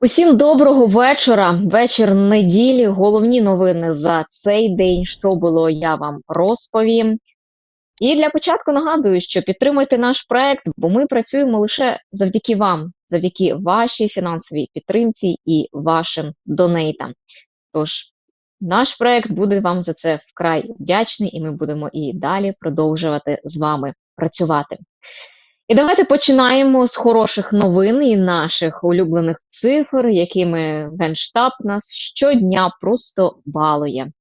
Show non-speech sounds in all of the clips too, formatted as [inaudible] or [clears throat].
Усім доброго вечора. Вечір неділі. Головні новини за цей день. Що було, я вам розповім. І для початку нагадую, що підтримуйте наш проект, бо ми працюємо лише завдяки вам, завдяки вашій фінансовій підтримці і вашим донейтам. Тож наш проект буде вам за це вкрай вдячний, і ми будемо і далі продовжувати з вами працювати. І давайте починаємо з хороших новин і наших улюблених цифр, якими Генштаб нас щодня просто балує.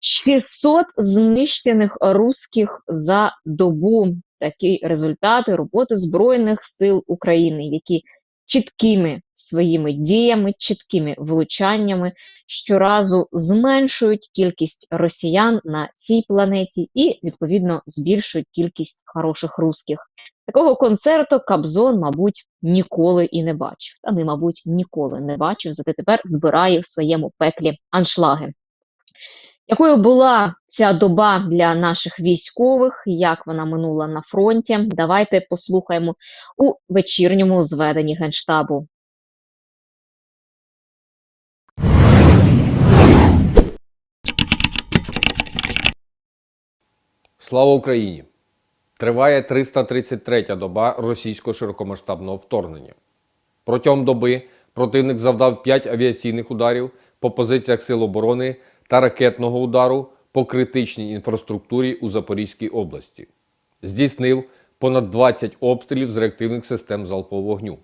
600 знищених русських за добу. Такі результати роботи Збройних сил України, які чіткими своїми діями, чіткими влучаннями щоразу зменшують кількість росіян на цій планеті і відповідно збільшують кількість хороших русських. Такого концерту Кабзон, мабуть, ніколи і не бачив. Та не, мабуть, ніколи не бачив, зате тепер збирає в своєму пеклі аншлаги. Якою була ця доба для наших військових, як вона минула на фронті? Давайте послухаємо у вечірньому зведенні Генштабу. Слава Україні! Триває 333-я доба російського широкомасштабного вторгнення. Протягом доби противник завдав 5 авіаційних ударів по позиціях Сил оборони та ракетного удару по критичній інфраструктурі у Запорізькій області. Здійснив понад 20 обстрілів з реактивних систем залпового вогню.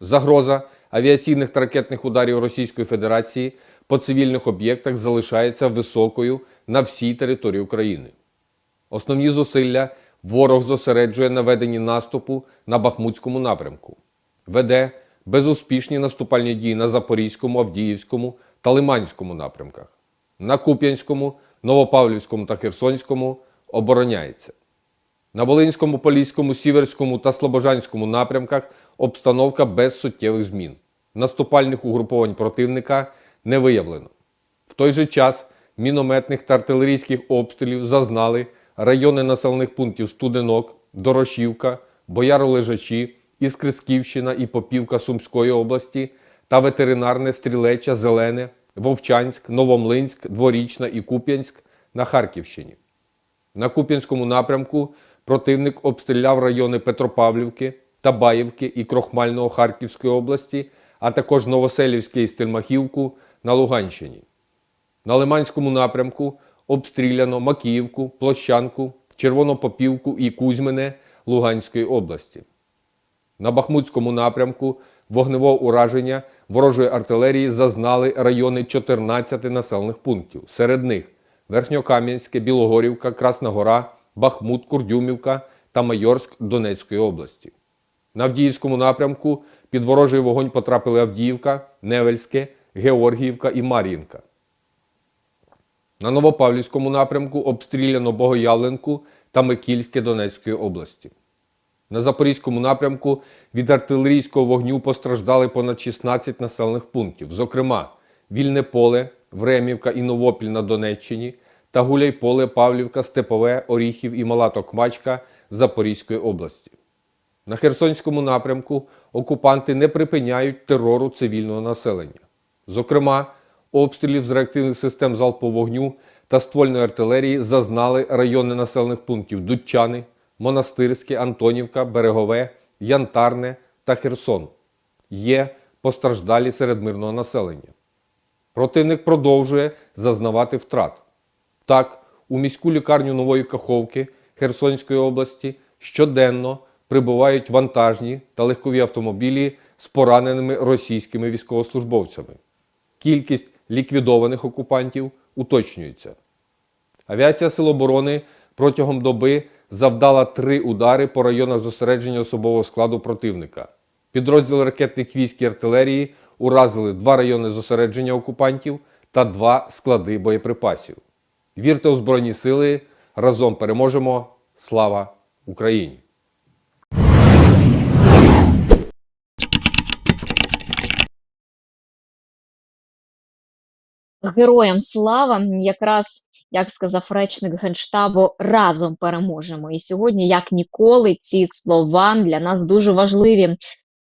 Загроза авіаційних та ракетних ударів Російської Федерації по цивільних об'єктах залишається високою на всій території України. Основні зусилля ворог зосереджує на веденні наступу на Бахмутському напрямку, веде безуспішні наступальні дії на Запорізькому, Авдіївському та Лиманському напрямках. На Куп'янському, Новопавлівському та Херсонському обороняється. На Волинському, Поліському, Сіверському та Слобожанському напрямках обстановка без суттєвих змін. Наступальних угруповань противника не виявлено. В той же час мінометних та артилерійських обстрілів зазнали райони населених пунктів Студенок, Дорошівка, Бояролежачі, Іскрисківщина і Попівка Сумської області та ветеринарне Стрілеча, Зелене, Вовчанськ, Новомлинськ, Дворічна і Куп'янськ на Харківщині. На Куп'янському напрямку противник обстріляв райони Петропавлівки, Табаївки і Крохмального Харківської області, а також Новоселівське і Стельмахівку на Луганщині. На Лиманському напрямку обстріляно Макіївку, Площанку, Червонопопівку і Кузьмине Луганської області. На Бахмутському напрямку вогневого ураження ворожої артилерії зазнали райони 14 населених пунктів. Серед них Верхньокам'янське, Білогорівка, Красна Гора, Бахмут, Курдюмівка та Майорськ Донецької області. На Авдіївському напрямку під ворожий вогонь потрапили Авдіївка, Невельське, Георгіївка і Мар'їнка. На Новопавлівському напрямку обстріляно Богоявленку та Микільське Донецької області. На Запорізькому напрямку від артилерійського вогню постраждали понад 16 населених пунктів, зокрема, Вільне поле, Времівка і Новопіль на Донеччині та Гуляйполе, Павлівка, Степове, Оріхів і Мала Токмачка Запорізької області. На Херсонському напрямку окупанти не припиняють терору цивільного населення. Зокрема, обстрілів з реактивних систем залпового вогню та ствольної артилерії зазнали райони населених пунктів Дудчани, Монастирське, Антонівка, Берегове, Янтарне та Херсон. Є постраждалі серед мирного населення. Противник продовжує зазнавати втрат. Так, у міську лікарню Нової Каховки Херсонської області щоденно прибувають вантажні та легкові автомобілі з пораненими російськими військовослужбовцями. Кількість ліквідованих окупантів уточнюється. Авіація Сил оборони протягом доби завдала три удари по районах зосередження особового складу противника. Підрозділи ракетних військ і артилерії уразили два райони зосередження окупантів та два склади боєприпасів. Вірте у Збройні Сили! Разом переможемо! Слава Україні! Героям слава! Якраз як сказав речник Генштабу, разом переможемо. І сьогодні, як ніколи, ці слова для нас дуже важливі.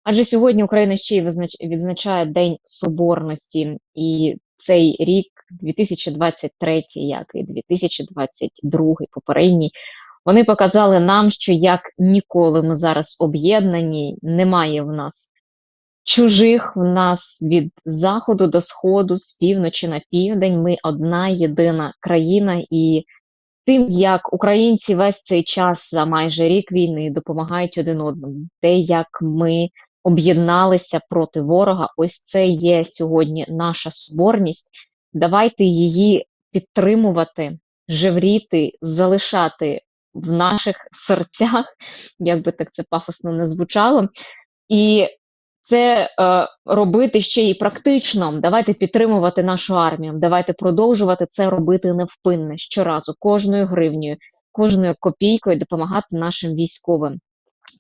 Адже сьогодні Україна ще й відзначає День Соборності, і цей рік, 2023, як і 2022, попередній, вони показали нам, що як ніколи ми зараз об'єднані, немає в нас чужих, в нас від заходу до сходу, з півночі на південь. Ми одна єдина країна, і тим, як українці весь цей час за майже рік війни допомагають один одному, те, як ми об'єдналися проти ворога, ось це є сьогодні наша соборність. Давайте її підтримувати, жевріти, залишати в наших серцях, як би так це пафосно не звучало. І це е, робити ще й практично. Давайте підтримувати нашу армію. Давайте продовжувати це робити невпинне щоразу, кожною гривнею, кожною копійкою допомагати нашим військовим.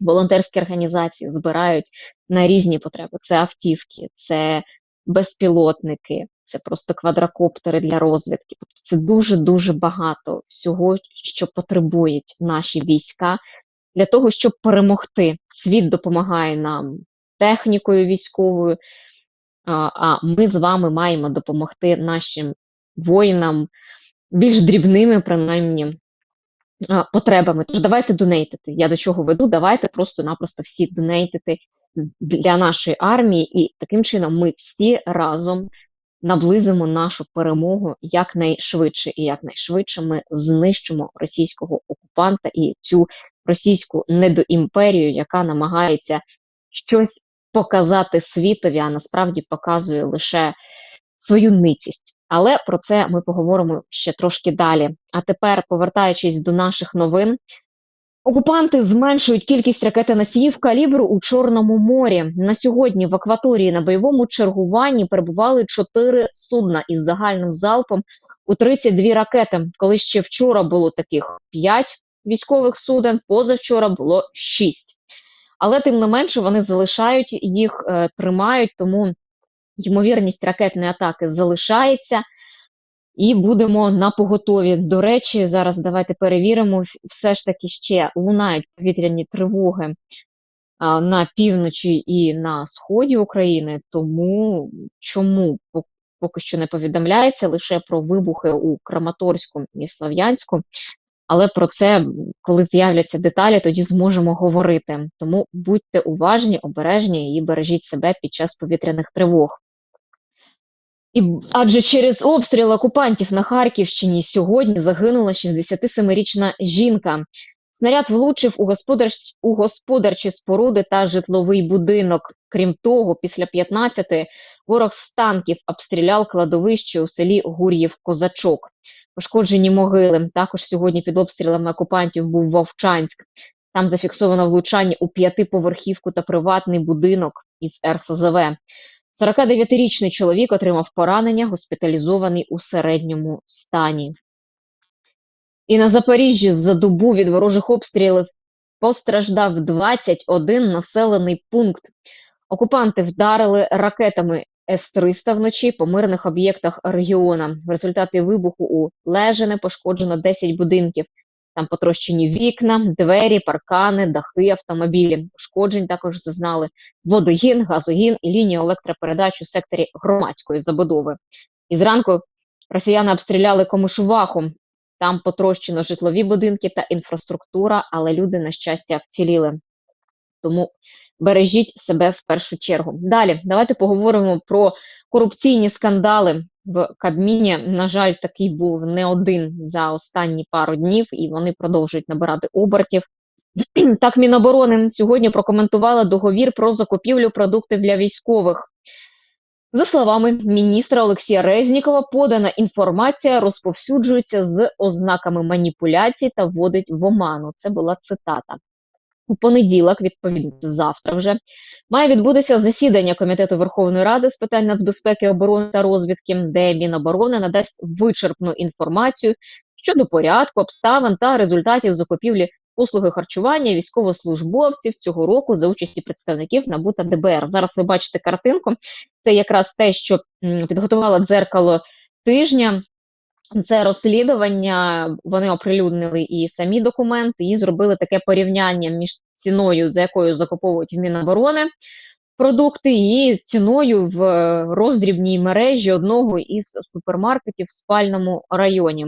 Волонтерські організації збирають на різні потреби. Це автівки, це безпілотники, це просто квадрокоптери для розвідки. Тобто це дуже дуже багато всього, що потребують наші війська для того, щоб перемогти. Світ допомагає нам технікою військовою, а, ми з вами маємо допомогти нашим воїнам більш дрібними, принаймні, потребами. Тож давайте донейтити. Я до чого веду? Давайте просто-напросто всі донейтити для нашої армії, і таким чином ми всі разом наблизимо нашу перемогу якнайшвидше. І якнайшвидше ми знищимо російського окупанта і цю російську недоімперію, яка намагається щось показати світові, а насправді показує лише свою ницість. Але про це ми поговоримо ще трошки далі. А тепер, повертаючись до наших новин, окупанти зменшують кількість ракетоносіїв калібру у Чорному морі. На сьогодні в акваторії на бойовому чергуванні перебували чотири судна із загальним залпом у 32 ракети. Коли ще вчора було таких 5 військових суден, позавчора було 6. Але тим не менше вони залишають їх, е, тримають, тому ймовірність ракетної атаки залишається. І будемо на поготові. До речі, зараз давайте перевіримо. Все ж таки ще лунають повітряні тривоги на півночі і на сході України. Тому чому поки що не повідомляється лише про вибухи у Краматорську і Слов'янську. Але про це, коли з'являться деталі, тоді зможемо говорити. Тому будьте уважні, обережні і бережіть себе під час повітряних тривог. І адже через обстріл окупантів на Харківщині сьогодні загинула 67-річна жінка. Снаряд влучив у, господарч... у господарчі споруди та житловий будинок. Крім того, після 15-ї ворог з танків обстріляв кладовище у селі Гур'їв-Козачок. Пошкоджені могили. Також сьогодні під обстрілами окупантів був Вовчанськ. Там зафіксовано влучання у п'ятиповерхівку та приватний будинок із РСЗВ. 49-річний чоловік отримав поранення, госпіталізований у середньому стані. І на Запоріжжі за добу від ворожих обстрілів постраждав 21 населений пункт. Окупанти вдарили ракетами С-300 вночі по мирних об'єктах регіона. В результаті вибуху у Лежине пошкоджено 10 будинків. Там потрощені вікна, двері, паркани, дахи, автомобілі. Ушкоджень також зазнали водогін, газогін і лінію електропередач у секторі громадської забудови. І зранку росіяни обстріляли Комишуваху. Там потрощено житлові будинки та інфраструктура, але люди, на щастя, вціліли. Тому бережіть себе в першу чергу. Далі давайте поговоримо про корупційні скандали в Кабміні. На жаль, такий був не один за останні пару днів, і вони продовжують набирати обертів. [clears throat] Так, Міноборони сьогодні прокоментувала договір про закупівлю продуктів для військових. За словами міністра Олексія Резнікова, подана інформація розповсюджується з ознаками маніпуляцій та вводить в оману. Це була цитата. У понеділок, відповідно, завтра вже має відбутися засідання Комітету Верховної Ради з питань нацбезпеки, оборони та розвідки, де Міноборони надасть вичерпну інформацію щодо порядку, обставин та результатів закупівлі послуги харчування військовослужбовців цього року за участі представників НАБУ та ДБР. Зараз ви бачите картинку. Це якраз те, що м, підготувало дзеркало тижня. Це розслідування. Вони оприлюднили і самі документи, і зробили таке порівняння між ціною, за якою закуповують в Міноборони продукти і ціною в е, роздрібній мережі одного із супермаркетів в спальному районі.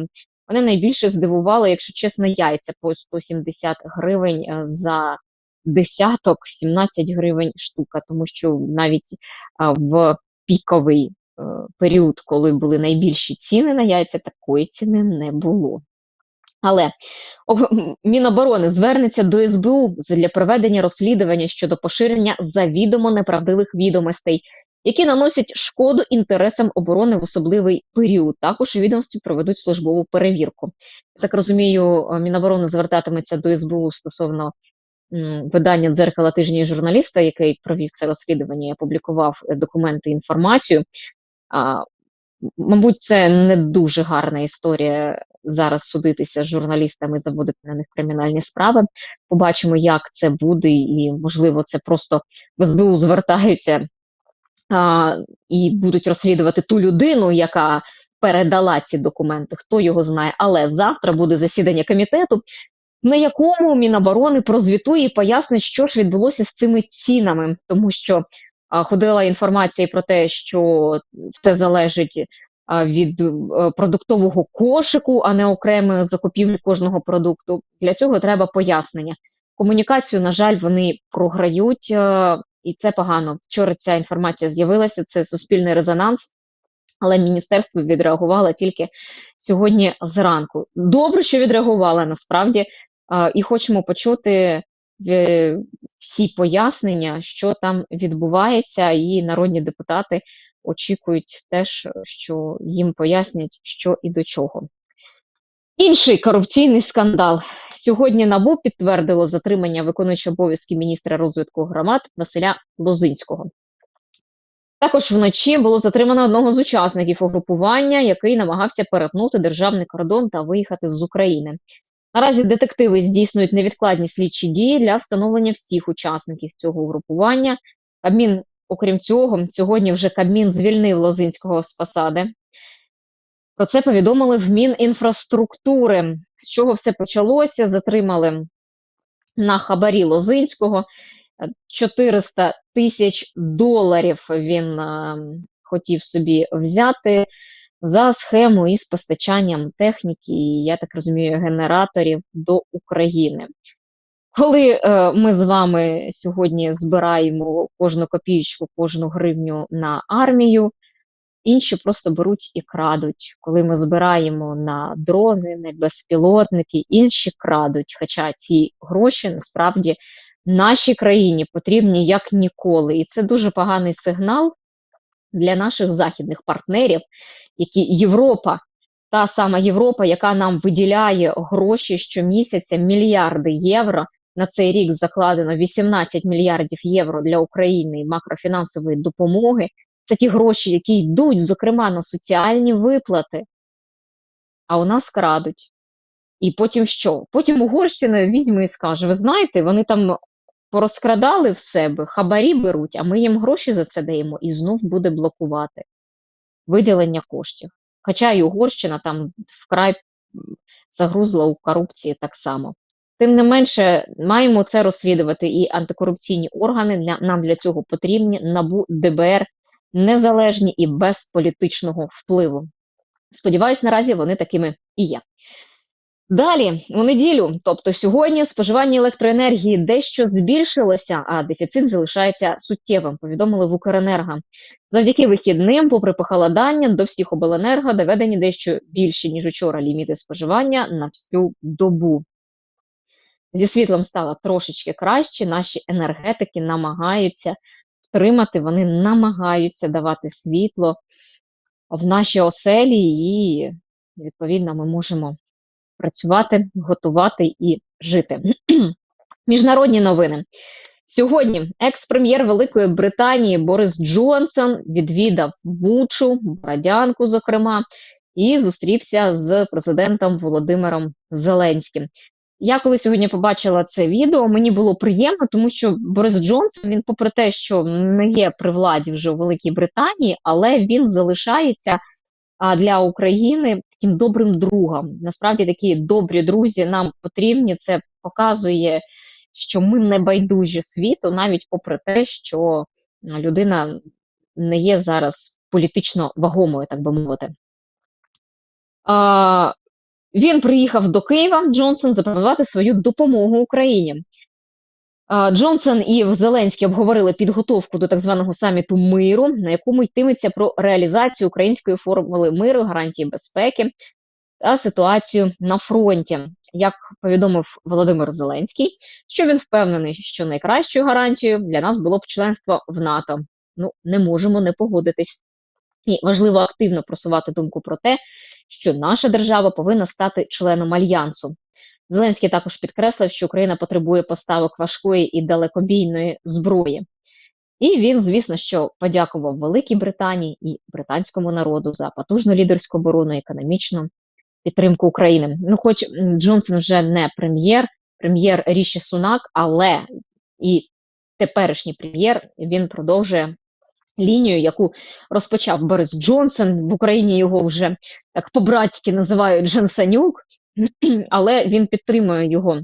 Мене найбільше здивувало, якщо чесно, яйця по 170 гривень е, за десяток, 17 гривень штука, тому що навіть в піковий е, період, коли були найбільші ціни на яйця, такої ціни не було. Але Міноборони звернеться до СБУ для проведення розслідування щодо поширення завідомо неправдивих відомостей, які наносять шкоду інтересам оборони в особливий період. Також у відомстві проведуть службову перевірку. Так розумію, е, Міноборони звертатиметься до СБУ стосовно видання дзеркала тижні журналіста, який провів це розслідування, і опублікував е, документи, інформацію. А, мабуть, це не дуже гарна історія зараз судитися з журналістами, заводити на них кримінальні справи. Побачимо, як це буде, і можливо, це просто в СБУ звертаються а, і будуть розслідувати ту людину, яка передала ці документи, хто його знає. Але завтра буде засідання комітету, на якому Міноборони прозвітує і пояснить, що ж відбулося з цими цінами, тому що ходила інформація про те, що все залежить від е, продуктового кошику, а не окремої закупівлі кожного продукту. Для цього треба пояснення. Комунікацію, на жаль, вони програють, е, і це погано. Вчора ця інформація з'явилася, це суспільний резонанс. Але міністерство відреагувало тільки сьогодні зранку. Добре, що відреагувало насправді, і хочемо почути всі пояснення, що там відбувається, і народні депутати очікують теж, що їм пояснять, що і до чого. Інший корупційний скандал. Сьогодні НАБУ підтвердило затримання виконуючого обов'язки міністра розвитку громад Василя Лозинського. Також вночі було затримано одного з учасників угрупування, який намагався перетнути державний кордон та виїхати з України. Наразі детективи здійснюють невідкладні слідчі дії для встановлення всіх учасників цього угрупування. Кабмін, окрім цього, сьогодні вже Кабмін звільнив Лозинського з посади. Про це повідомили в Мінінфраструктури. З чого все почалося? Затримали на хабарі Лозинського. 400 тисяч доларів він е, хотів собі взяти за схему із постачанням техніки, і, я так розумію, генераторів до України. Коли е, ми з вами сьогодні збираємо кожну копійку, кожну гривню на армію, інші просто беруть і крадуть. Коли ми збираємо на дрони, на безпілотники, інші крадуть. Хоча ці гроші насправді нашій країні потрібні як ніколи. І це дуже поганий сигнал для наших західних партнерів, які Європа, та сама Європа, яка нам виділяє гроші щомісяця, мільярди євро. На цей рік закладено 18 мільярдів євро для України макрофінансової допомоги. Це ті гроші, які йдуть, зокрема, на соціальні виплати. А у нас крадуть. І потім що? Потім Угорщина візьме і скаже: ви знаєте, вони там порозкрадали в себе, хабарі беруть, а ми їм гроші за це даємо і знов буде блокувати виділення коштів. Хоча і Угорщина там вкрай загрузла у корупції так само. Тим не менше, маємо це розслідувати і антикорупційні органи. Нам для цього потрібні НАБУ, ДБР, незалежні і без політичного впливу. Сподіваюсь, наразі вони такими і є. Далі, у неділю, тобто сьогодні, споживання електроенергії дещо збільшилося, а дефіцит залишається суттєвим, повідомили в Укренерго. Завдяки вихідним, попри похолодання, до всіх обленерго доведені дещо більше, ніж учора, ліміти споживання на всю добу. Зі світлом стало трошечки краще, наші енергетики намагаються втримати, вони намагаються давати світло в наші оселі, і, відповідно, ми можемо працювати, готувати і жити. [clears throat] Міжнародні новини. Сьогодні екс-прем'єр Великої Британії Борис Джонсон відвідав Бучу, Бородянку, зокрема, і зустрівся з президентом Володимиром Зеленським. Я коли сьогодні побачила це відео, мені було приємно, тому що Борис Джонсон, він, попри те, що не є при владі вже у Великій Британії, але він залишається для України таким добрим другом. Насправді такі добрі друзі нам потрібні. Це показує, що ми не байдужі світу, навіть попри те, що людина не є зараз політично вагомою, так би мовити. Він приїхав до Києва, Джонсон, запропонувати свою допомогу Україні. Джонсон і Зеленський обговорили підготовку до так званого саміту миру, на якому йтиметься про реалізацію української формули миру, гарантії безпеки та ситуацію на фронті. Як повідомив Володимир Зеленський, що він впевнений, що найкращою гарантією для нас було б членство в НАТО. Ну, не можемо не погодитись. І важливо активно просувати думку про те, що наша держава повинна стати членом альянсу. Зеленський також підкреслив, що Україна потребує поставок важкої і далекобійної зброї. І він, звісно, що подякував Великій Британії і британському народу за потужну лідерську оборону, економічну підтримку України. Ну, хоч Джонсон вже не прем'єр, прем'єр Ріші Сунак, але і теперішній прем'єр він продовжує лінію, яку розпочав Борис Джонсон. В Україні його вже так по-братськи називають Джонсонюк, [clears throat] але він підтримує його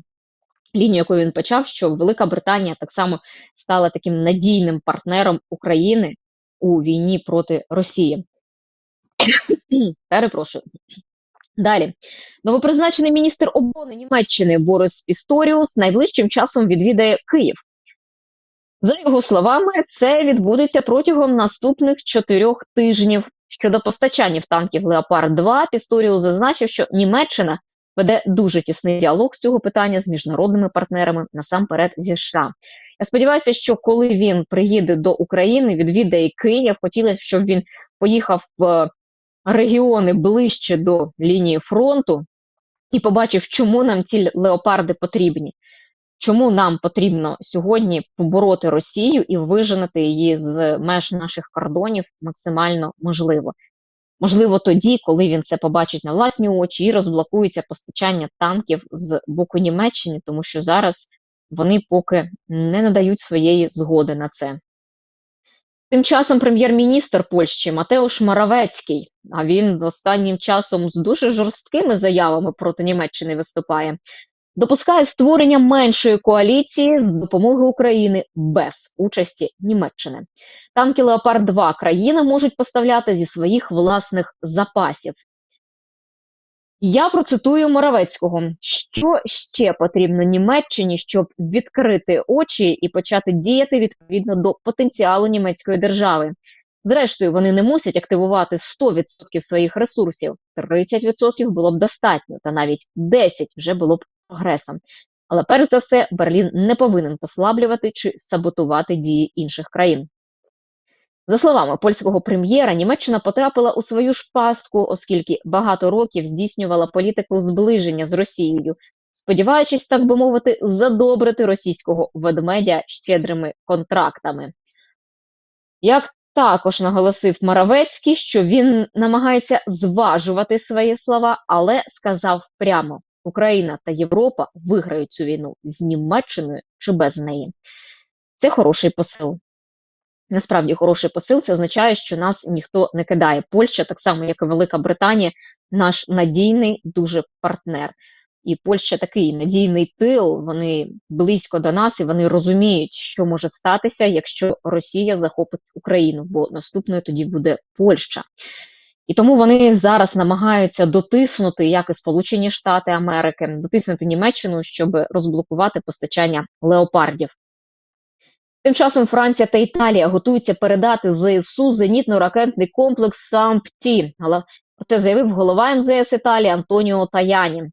лінію, яку він почав, що Велика Британія так само стала таким надійним партнером України у війні проти Росії. Перепрошую. Далі. Новопризначений міністр оборони Німеччини Борис Пісторіус найближчим часом відвідає Київ. За його словами, це відбудеться протягом наступних чотирьох тижнів. Щодо постачання танків Леопард 2 Пісторіус зазначив, що Німеччина веде дуже тісний діалог з цього питання з міжнародними партнерами, насамперед зі США. Я сподіваюся, що коли він приїде до України, відвідає Київ, хотілося б, щоб він поїхав в регіони ближче до лінії фронту і побачив, чому нам ці леопарди потрібні. Чому нам потрібно сьогодні побороти Росію і виженити її з меж наших кордонів максимально можливо? Можливо, тоді, коли він це побачить на власні очі і розблокується постачання танків з боку Німеччини, тому що зараз вони поки не надають своєї згоди на це. Тим часом прем'єр-міністр Польщі Матеуш Моравецький, а він останнім часом з дуже жорсткими заявами проти Німеччини виступає, допускає створення меншої коаліції з допомоги України без участі Німеччини. Танки Леопард 2 країни можуть поставляти зі своїх власних запасів. Я процитую Моравецького, що ще потрібно Німеччині, щоб відкрити очі і почати діяти відповідно до потенціалу німецької держави. Зрештою, вони не мусять активувати 100% своїх ресурсів. 30% було б достатньо, та навіть 10% вже було б прогресом. Але перш за все, Берлін не повинен послаблювати чи саботувати дії інших країн. За словами польського прем'єра, Німеччина потрапила у свою ж пастку, оскільки багато років здійснювала політику зближення з Росією, сподіваючись, так би мовити, задобрити російського ведмедя щедрими контрактами. Як також наголосив Моравецький, що він намагається зважувати свої слова, але сказав прямо: Україна та Європа виграють цю війну з Німеччиною чи без неї. Це хороший посил. Насправді хороший посил це означає, що нас ніхто не кидає. Польща, так само як і Велика Британія, наш надійний дуже партнер. І Польща такий надійний тил. Вони близько до нас і вони розуміють, що може статися, якщо Росія захопить Україну, бо наступною тоді буде Польща. І тому вони зараз намагаються дотиснути, як і Сполучені Штати Америки, дотиснути Німеччину, щоб розблокувати постачання леопардів. Тим часом Франція та Італія готуються передати ЗСУ зенітно-ракетний комплекс САМПТІ. Але про це заявив голова МЗС Італії Антоніо Таяні.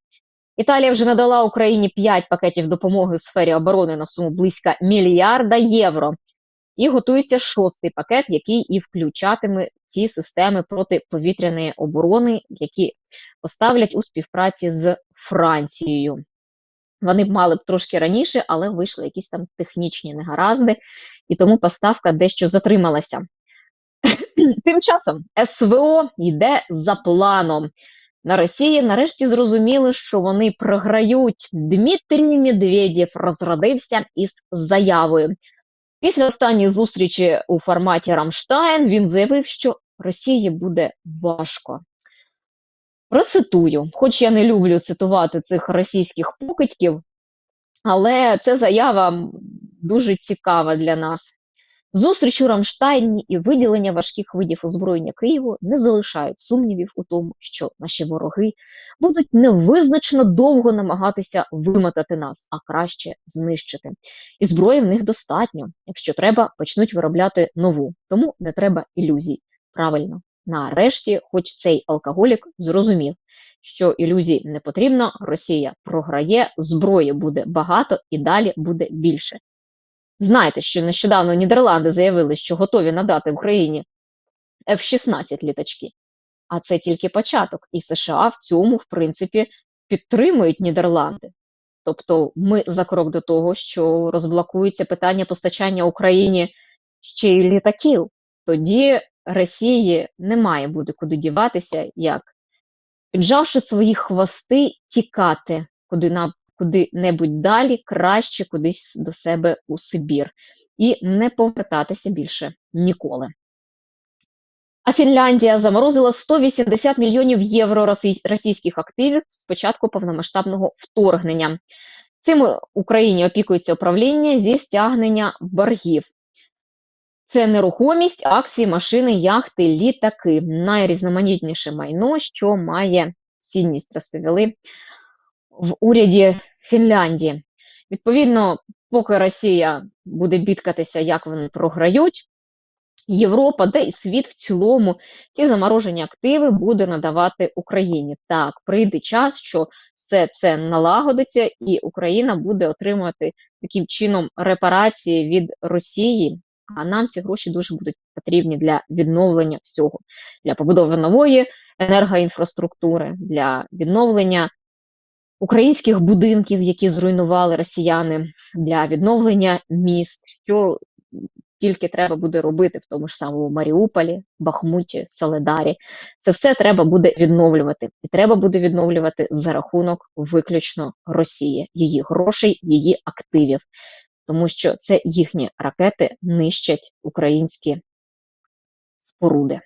Італія вже надала Україні 5 пакетів допомоги у сфері оборони на суму близько мільярда євро. І готується шостий пакет, який і включатиме ці системи протиповітряної оборони, які поставлять у співпраці з Францією. Вони б мали б трошки раніше, але вийшли якісь там технічні негаразди, і тому поставка дещо затрималася. [clears throat] Тим часом СВО йде за планом. На Росії нарешті зрозуміли, що вони програють. Дмитрій Медведєв розродився із заявою. Після останньої зустрічі у форматі Рамштайн він заявив, що Росії буде важко. Процитую, хоч я не люблю цитувати цих російських покидьків, але ця заява дуже цікава для нас. Зустріч у Рамштайні і виділення важких видів озброєння Києву не залишають сумнівів у тому, що наші вороги будуть невизначено довго намагатися вимотати нас, а краще знищити. І зброї в них достатньо. Якщо треба, почнуть виробляти нову. Тому не треба ілюзій. Правильно, нарешті, хоч цей алкоголік зрозумів, що ілюзій не потрібно, Росія програє, зброї буде багато і далі буде більше. Знаєте, що нещодавно Нідерланди заявили, що готові надати Україні F-16 літачки. А це тільки початок. І США в цьому, в принципі, підтримують Нідерланди. Тобто ми за крок до того, що розблокується питання постачання Україні ще й літаків. Тоді Росії немає буде куди діватися, як піджавши свої хвости, тікати куди на куди-небудь далі, краще кудись до себе у Сибір, і не повертатися більше ніколи. А Фінляндія заморозила 180 мільйонів євро російських активів з початку повномасштабного вторгнення. Цим Україні опікується управління зі стягнення боргів. Це нерухомість, акції, машини, яхти, літаки. Найрізноманітніше майно, що має цінність, розповіли в уряді Фінляндії. Відповідно, поки Росія буде бідкатися, як вони програють, Європа, де і світ в цілому ці заморожені активи буде надавати Україні. Так, прийде час, що все це налагодиться, і Україна буде отримувати таким чином репарації від Росії. А нам ці гроші дуже будуть потрібні для відновлення всього, для побудови нової енергоінфраструктури, для відновлення українських будинків, які зруйнували росіяни, для відновлення міст, що тільки треба буде робити в тому ж самому Маріуполі, Бахмуті, Соледарі. Це все треба буде відновлювати. І треба буде відновлювати за рахунок виключно Росії, її грошей, її активів. Тому що це їхні ракети нищать українські споруди.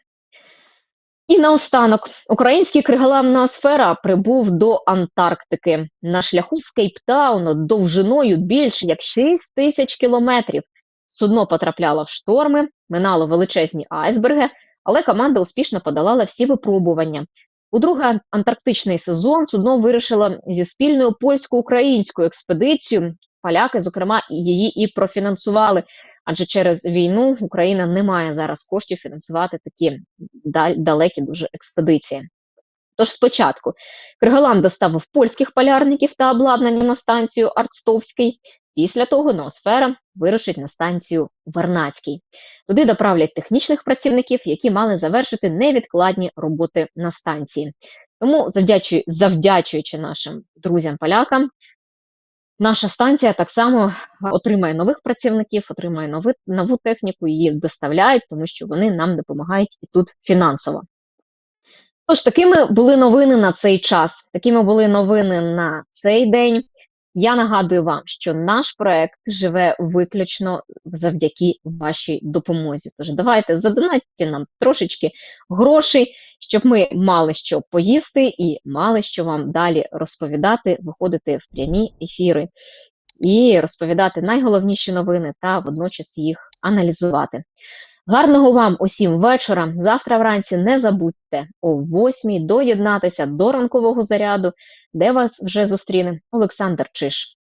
І наостанок, український криголамна сфера прибув до Антарктики на шляху з Кейптауну довжиною більше як 6 тисяч кілометрів. Судно потрапляло в шторми, минало величезні айсберги, але команда успішно подолала всі випробування. У другий антарктичний сезон судно вирішило зі спільною польсько-українською експедицією. Поляки, зокрема, її і профінансували, адже через війну Україна не має зараз коштів фінансувати такі далекі дуже експедиції. Тож спочатку Криголам доставив польських полярників та обладнання на станцію Арцтовський. Після того Ноосфера вирушить на станцію Вернацький. Туди доправлять технічних працівників, які мали завершити невідкладні роботи на станції. Тому, завдячуючи, нашим друзям-полякам, наша станція так само отримає нових працівників, отримає нови, нову техніку, її доставляють, тому що вони нам допомагають і тут фінансово. Тож, такими були новини на цей час, такими були новини на цей день. Я нагадую вам, що наш проект живе виключно завдяки вашій допомозі. Тож давайте задонатьте нам трошечки грошей, щоб ми мали що поїсти і мали що вам далі розповідати, виходити в прямі ефіри і розповідати найголовніші новини та водночас їх аналізувати. Гарного вам усім вечора. Завтра вранці не забудьте о 8 доєднатися до ранкового заряду, де вас вже зустріне Олександр Чиш.